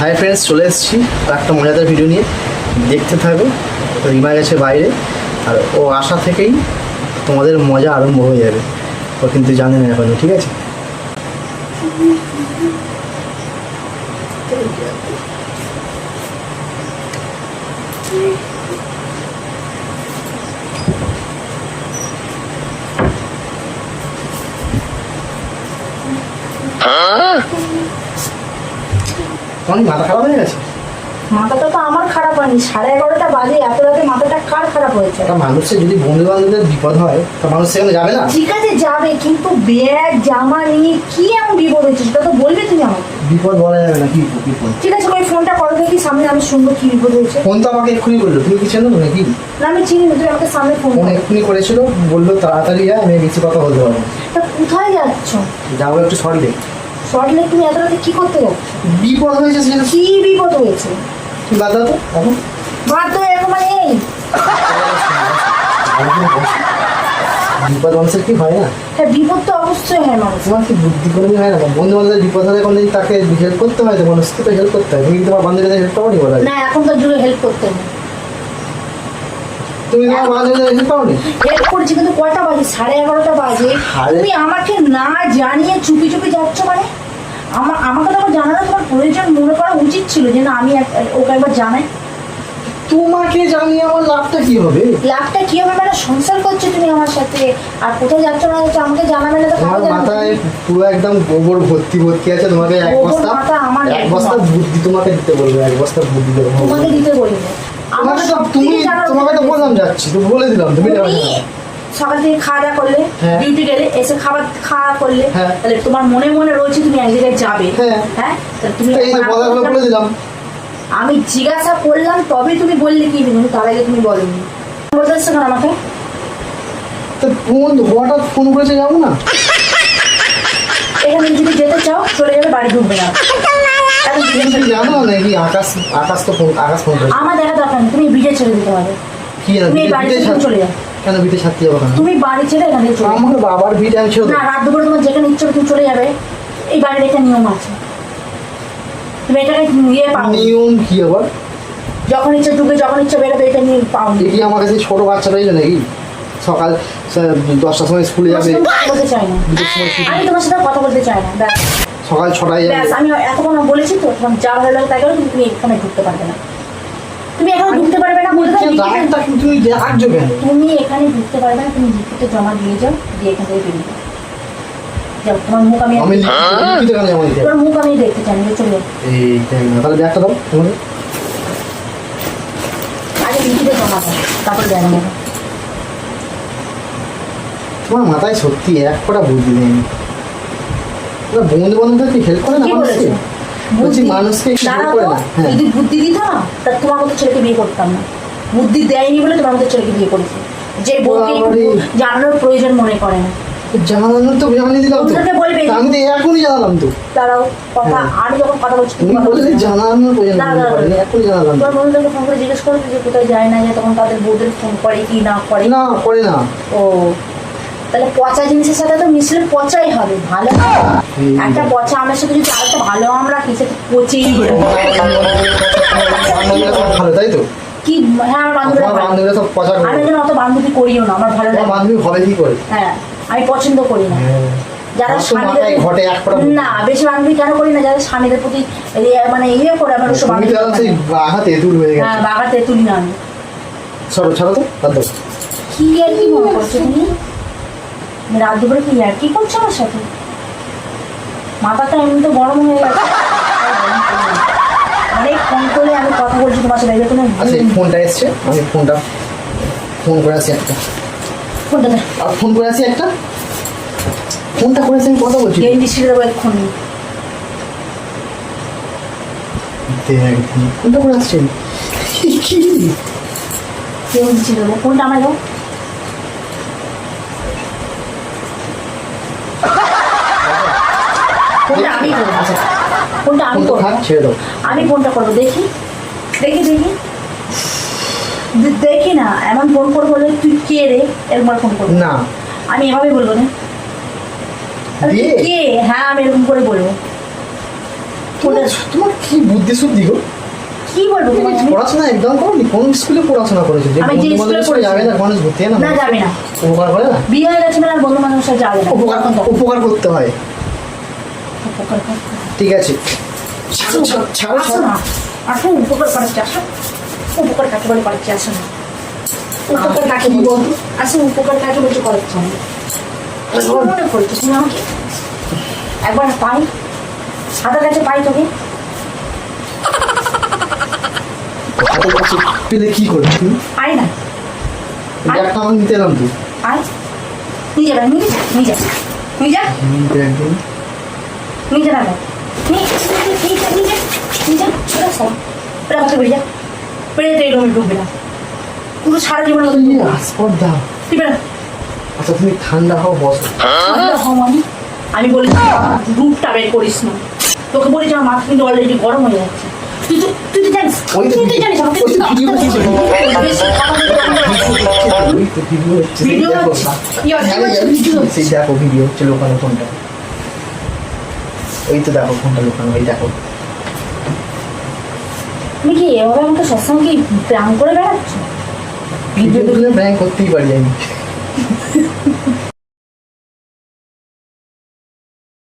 Hi friends চলে এসেছি। একটা মজাদার ভিডিও নিয়ে। দেখতে থাকো তো রিমা গেছে বাইরে। আর ও আসা থেকেই তোমাদের মজা আরম্ভ হয়ে যাবে। ও কিন্তু জানে না এখনও, ঠিক আছে? তোমার মাথা খারাপ হয়ে গেছে? মাথাটা তো আমার খারাপ হয়নি সাড়ে এগারোটা বাজে এত রাতে মাথাটা কার খারাপ হয়েছে? একটা মানুষের যদি বন্ধু বান্ধবদের বিপদ হয় তা মানুষ সেখানে যাবে না? ঠিক আছে যাবে কিন্তু ব্যাগ জামা নিয়ে কি এমন বিপদ হয়েছে সেটা তো বলবে তুমি আমাকে। বিপদ বলা যাবে না কি বিপদ ঠিক আছে ওই ফোনটা করো দেখি সামনে আমি শুনব কি বিপদ হয়েছে। ফোন তো আমাকে এক্ষুনি বলল তুমি কি চেনো নাকি? না আমি চিনি তুমি আমাকে সামনে ফোন ফোন এক্ষুনি করেছিল বলল তাড়াতাড়ি যায় আমি বেশি কথা বলতে পারব। তা কোথায় যাচ্ছ? যাব একটু লেক শর্ট লেগ তুমি এত রাতে কি করতে যাচ্ছ? বিপদ হয়েছে সেটা কি বিপদ হয়েছে? বাদ দাও তো এখন। বাদ তো এরকম মানে এই। বিপদ মানুষের কি হয় না? হ্যাঁ বিপদ তো অবশ্যই হয় মানুষ তোমার কি বুদ্ধি করে হয় না? বন্ধু বান্ধবের বিপদ হলে কোনো তাকে হেল্প করতে হয় তো? মানুষকে তো হেল্প করতে হয়? তুমি তোমার বান্ধবীদের হেল্প করো নি বলা যায়? না এখনকার যুগে হেল্প করতে নেই। তুমি তোমার বান্ধবীদের হেল্প করো নি হেল্প করছি কিন্তু কয়টা বাজে? সাড়ে এগারোটা বাজে। তুমি আমাকে না জানিয়ে চুপি চুপি যাচ্ছ মানে? আমার আমাকে তো আমার জানানো তোমার প্রয়োজন মনে করা উচিত ছিল যে না আমি ওকে একবার জানাই। তোমাকে জানিয়ে আমার লাভটা কি হবে? লাভটা কি হবে? মানে সংসার করছ তুমি আমার সাথে আর কোথায় যাচ্ছ না যাচ্ছ আমাকে জানাবে না তো তোমার? মাথায় পুরো একদম গোবর ভর্তি ভর্তি আছে তোমাকে এক বস্তা আমার এক বস্তা বুদ্ধি তোমাকে দিতে বলবে এক বস্তা বুদ্ধি দেবো। তোমাকে দিতে বলিনি আমার তো সব তুমি তোমাকে তো বললাম যাচ্ছি তো বলে দিলাম তুমি যাবে তুমি না। সকাল থেকে খাওয়া দাওয়া করলে হ্যাঁ। ডিউটি গেলে এসে খাবার খাওয়া করলে হ্যাঁ। তাহলে তোমার মনে মনে রয়েছে তুমি এক জায়গায় যাবে। হ্যাঁ। হ্যাঁ? তুমি আমি জিজ্ঞাসা করলাম তবে তুমি বললে কি তার আগে তুমি বলনি। বলতে আসছো কেন আমাকে? তো ফোন হঠাৎ ফোন করেছে যাব না? এখানে যদি যেতে চাও চলে যাবে বাড়ি ঢুকবে না। আমার দেখা দরকার তুমি বিজে ছেড়ে দিতে হবে তুমি বাড়ি চলে যাও। কেন বিটে ছাড়তে যাব কেন তুমি বাড়ি ছেড়ে এখান চলে আমার বাবার ভিটে আমি ছিল না রাত দুপুরে তোমার যেখানে ইচ্ছে তুমি চলে যাবে। এই বাড়ির একটা নিয়ম আছে। তুমি এটাকে নিয়ে পাও। নিয়ম কি আবার? যখন ইচ্ছে ঢুকে যখন ইচ্ছে বেরোবে এটা নিয়ে পাও। কি আমার কাছে ছোট বাচ্চা রয়েছে নাকি? সকাল দশটার সময় স্কুলে যাবে। আমি তোমার সাথে কথা বলতে চাই না সকাল ছটায় যাবে। আমি এতক্ষণ বলেছি তো তোমার যা ভালো লাগে তাই করো তুমি এখানে ঢুকতে পারবে না তুমি এখানে ঢুকতে পারবে না বলে দাও, লিখিত- রাগটা কিন্তু তুমি রাখছো কেন তুমি এখানে ঢুকতে পারবে না তুমি লিখিত জমা দিয়ে যাও দিয়ে এখান থেকে বেরিয়ে যাও। যাও তোমার মুখ আমি আমি লিখিত কেন জমা দিতে তোমার মুখ আমি দেখতে চাই না যে এই তাহলে ব্যাগটা দাও তোমাকে আগে লিখিত জমা দাও তারপর দেয় না তোমার মাথায় সত্যি এক কটা বুদ্ধি নেই। বন্ধু বান্ধবদের কি হেল্প করে না মানুষকে? বলছি? মানুষকে হেল্প করে না? হ্যাঁ। যদি বুদ্ধি দিত না তা তোমার মতো ছেলেকে বিয়ে করতাম না। বুদ্ধি দেয়নি বলে তোমার মতো ছেলেকে বিয়ে করেছি। যে বউকে জানানোর প্রয়োজন মনে করে না। জানানোর তো জানিয়ে দিলাম তো। বলবে। আমি তো এখনই জানালাম তো। তারাও কথা হ্যাঁ। যখন কথা বলছি তুমি বললে জানানোর প্রয়োজন না, না, করেনি, না। এখনই জানালাম। তোমার বন্ধুদেরকে ফোন করে জিজ্ঞেস করবে যে কোথায় যায় না যায় তখন তাদের বউদের ফোন করে কি না করে। না করে না। ও। তাহলে পচা জিনিসের সাথে তো মিশলে পচাই হবে ভালো। একটা পচা আমের সাথে যদি আরেকটা ভালো আম রাখি সেটা পচেই ভালো তাই তো? কি হ্যাঁ আমার বান্ধবীরা তোমার ভালো। বান্ধবীরা সব পচা করে। আমি যেন অত বান্ধবী করিও না আমার ভালো লাগে বান্ধবী হবে কি করে? হ্যাঁ আমি পছন্দ করি না। যারা আমার তো মাথায় স্বামীদের ঘটে এক না বেশি বান্ধবী কেন করি না যারা স্বামীদের প্রতি মানে ইয়ে করে আমার ওসব বান্ধবী বাঘা তেঁতুল হয়ে হ্যাঁ গেছে বাগাতে না আমি। সরো ছাড়ো তো বাদ কি আর কি মনে করছ তুমি? আমি রাত দুপুরে কি আর কি করছ আমার সাথে? মাথাটা এমনি তো গরম হয়ে গেছে অনেক ফোন করে আমি আচ্ছা এই ফোনটা এসছে। আমি ফোনটা ফোন করে আসি একটা। ফোনটা দে আর ফোন করে আসি একটা? ফোনটা করে আমি কথা বলছি। গেঞ্জি ছিঁড়ে দেবো এক্ষুনি দেখ, করে আসছে। কি? গেঞ্জি ছিঁড়ে দেবো ফোনটা আমার দাও। ফোনটা আমি করব আচ্ছা। আমি আমি করব দেখি। দেখি দেখি। দেখি না এমন ফোন করব বলে তুই কে রে? এরকম ফোন করব। না। আমি এভাবে বলব না? কে? হ্যাঁ আমি এরকম করে বলব। তোমার কি বুদ্ধি শুদ্ধি গো? কি বলব তুমি পড়াশোনা একদম করনি কোন স্কুলে পড়াশোনা করেছ? যে আমি যে বন্ধু সাথে যাবে না মানুষ ঘুরতে না না যাবে না। উপকার করে না? বিয়ে হয়ে গেছে মানে আর বন্ধু বান্ধবের সাথে যাবে না। উপকার উপকার করতে হয়। উপকার করতে হয়। ঠিক আছে। ছাড়ো ছাড়ো ছাড়ো আসো উপকার করাচ্ছি আসো? উপকার কাকে বলে করাচ্ছি আসো না? উপকার কাকে বলব? আসো উপকার কাকে বলছো করাচ্ছি আমি মনে করছ তুমি আমাকে একবার পাই। সাঁতার কাছে পাই তোকে পেলে কি করবি পাই না। ব্যাগটা আমার নিতে এলাম তুই আয় নিজে যা নিজে যা বেরিয়ে যা তো ঢুকবে না পুরো সারা জীবন তুমি তুই আচ্ছা ঠান্ডা হও বসো ঠান্ডা হও আমি বের করিস না তোকে বলি যে আমার মাথা কিন্তু অলরেডি গরম হয়ে যাচ্ছে তুই তো তুই তো জানিস তুই তো জানিস আমাকে ওই তো ভিডিও হচ্ছে। ভিডিও হচ্ছে। হচ্ছে? হচ্ছে? হচ্ছে? হচ্ছে ওই তো দেখো ফোনটা লুকানো ওই দেখো। তুমি কি এভাবে আমাকে সবসময় কি ব্যায়াম করে বেড়াচ্ছ? ভিডিও করতেই পারি আমি।